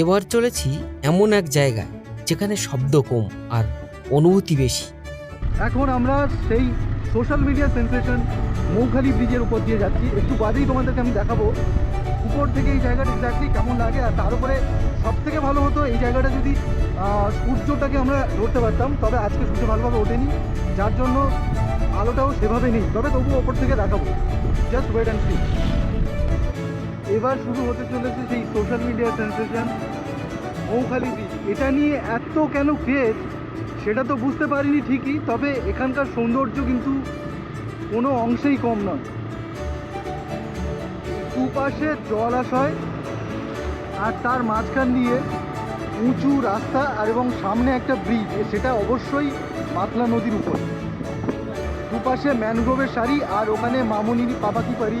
এবার চলেছি এমন এক জায়গায়, যেখানে শব্দ কম আর অনুভূতি বেশি। এখন আমরা সেই সোশ্যাল মিডিয়া সেন্সেশন মৌখালি ব্রিজের উপর দিয়ে যাচ্ছি। একটু বাদেই তোমাদেরকে আমি দেখাবো, উপর থেকে এই জায়গাটা এক্স্যাক্টলি কেমন লাগে, আর তার উপরে সব থেকে ভালো হতো এই জায়গাটা যদি সূর্যটাকে আমরা ধরতে পারতাম, তবে আজকে সূর্য ভালোভাবে ওঠেনি। যার জন্য আলোটাও সেভাবে নেই। তবে তবুও ওপর থেকে দেখাবো। জাস্ট ওয়েট অ্যান্ড সি এবার শুরু হতে চলেছে সেই social media sensation Moukhali bridge এটা নিয়ে এত কেন ক্রেজ সেটা তো বুঝতে পারিনি ঠিকই, তবে এখানকার সৌন্দর্য কিন্তু কোনো অংশেই কম নয়। দুপাশে জলাশয় আর তার মাঝখান দিয়ে উঁচু রাস্তা, আর এবং সামনে একটা ব্রিজ সেটা অবশ্যই মাতলা নদীর উপর। দুপাশে ম্যানগ্রোভের সারি, আর ওখানে মামুনি পাপা কি পারি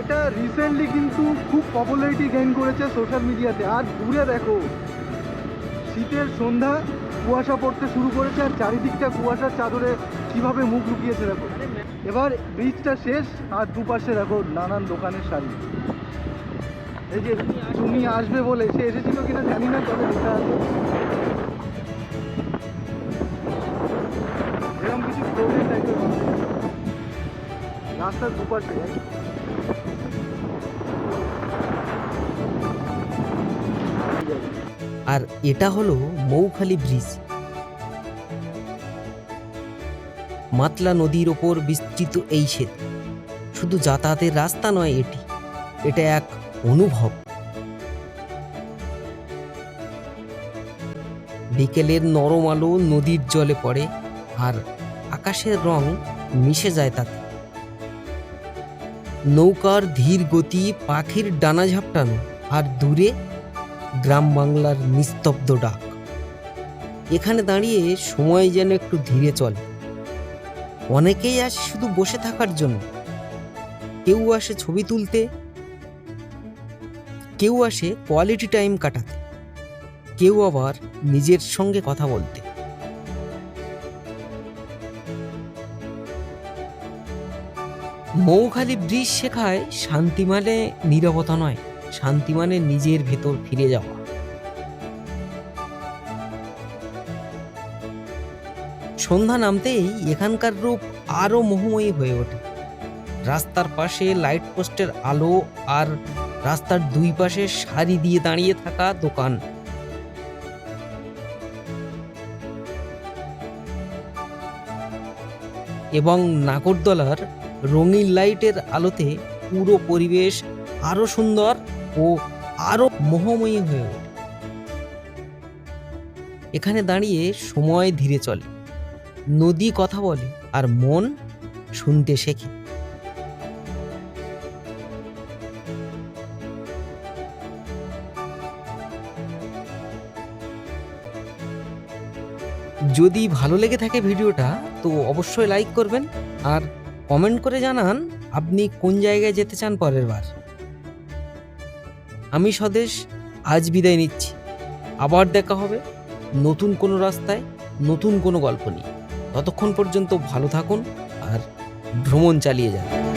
এটা রিসেন্টলি কিন্তু খুব পপুলারিটি গেইন করেছে সোশ্যাল মিডিয়াতে আর দূরে দেখো, শীতের সন্ধ্যা, কুয়াশা পড়তে শুরু করেছে, আর চারিদিকটা কুয়াশার চাদরে কীভাবে মুখ লুকিয়েছে দেখো। এবার ব্রিজটা শেষ, আর দুপাশে দেখো নানান দোকানের শাড়ি। এই যে তুমি আসবে বলে, সে এসেছিল কিনা জানি না, তবে লেখা আছে এরকম কিছু প্রবলেম। রাস্তার দুপাশে। আর এটা হলো মৌখালি ব্রিজ। মাতলা নদীর ওপর বিস্তৃত এই সেতু। শুধু যাতায়াতের রাস্তা নয় এটি। এটা এক অনুভব। বিকেলের নরম আলো নদীর জলে পড়ে আর আকাশের রং মিশে যায় তাতে। নৌকার ধীর গতি পাখির ডানা ঝাপটানো আর দূরে গ্রাম বাংলার নিস্তব্ধ ডাক। এখানে দাঁড়িয়ে সময় যেন একটু ধীরে চলে। অনেকেই আসে শুধু বসে থাকার জন্য। কেউ আসে ছবি তুলতে। কেউ আসে কোয়ালিটি টাইম কাটাতে। কেউ আবার নিজের সঙ্গে কথা বলতে। মৌখালি ব্রিজ শেখায় শান্তি মানে নীরবতা নয়। শান্তি মানে নিজের ভেতর ফিরে যাওয়া। সন্ধ্যা নামতেই এখানকার রূপ আরও মোহময়ী হয়ে ওঠে। রাস্তার পাশে লাইট পোস্টের আলো আর রাস্তার দুই পাশে সারি দিয়ে দাঁড়িয়ে থাকা দোকান। এবং নাগরদোলার রঙিন লাইটের আলোতে পুরো পরিবেশ আরও সুন্দর ও আরও মোহময়ী হয়ে ওঠে। এখানে দাঁড়িয়ে সময় ধীরে চলে। নদী কথা বলে আর মন শুনতে শেখে। যদি ভালো লেগে থাকে ভিডিওটা, তো অবশ্যই লাইক করবেন আর কমেন্ট করে জানান আপনি কোন জায়গায় যেতে চান পরের বার। আমি স্বদেশ, আজ বিদায় নিচ্ছি। আবার দেখা হবে নতুন কোনো রাস্তায়, নতুন কোনো গল্প নিয়ে। ততক্ষণ পর্যন্ত ভালো থাকুন আর ভ্রমণ চালিয়ে যান।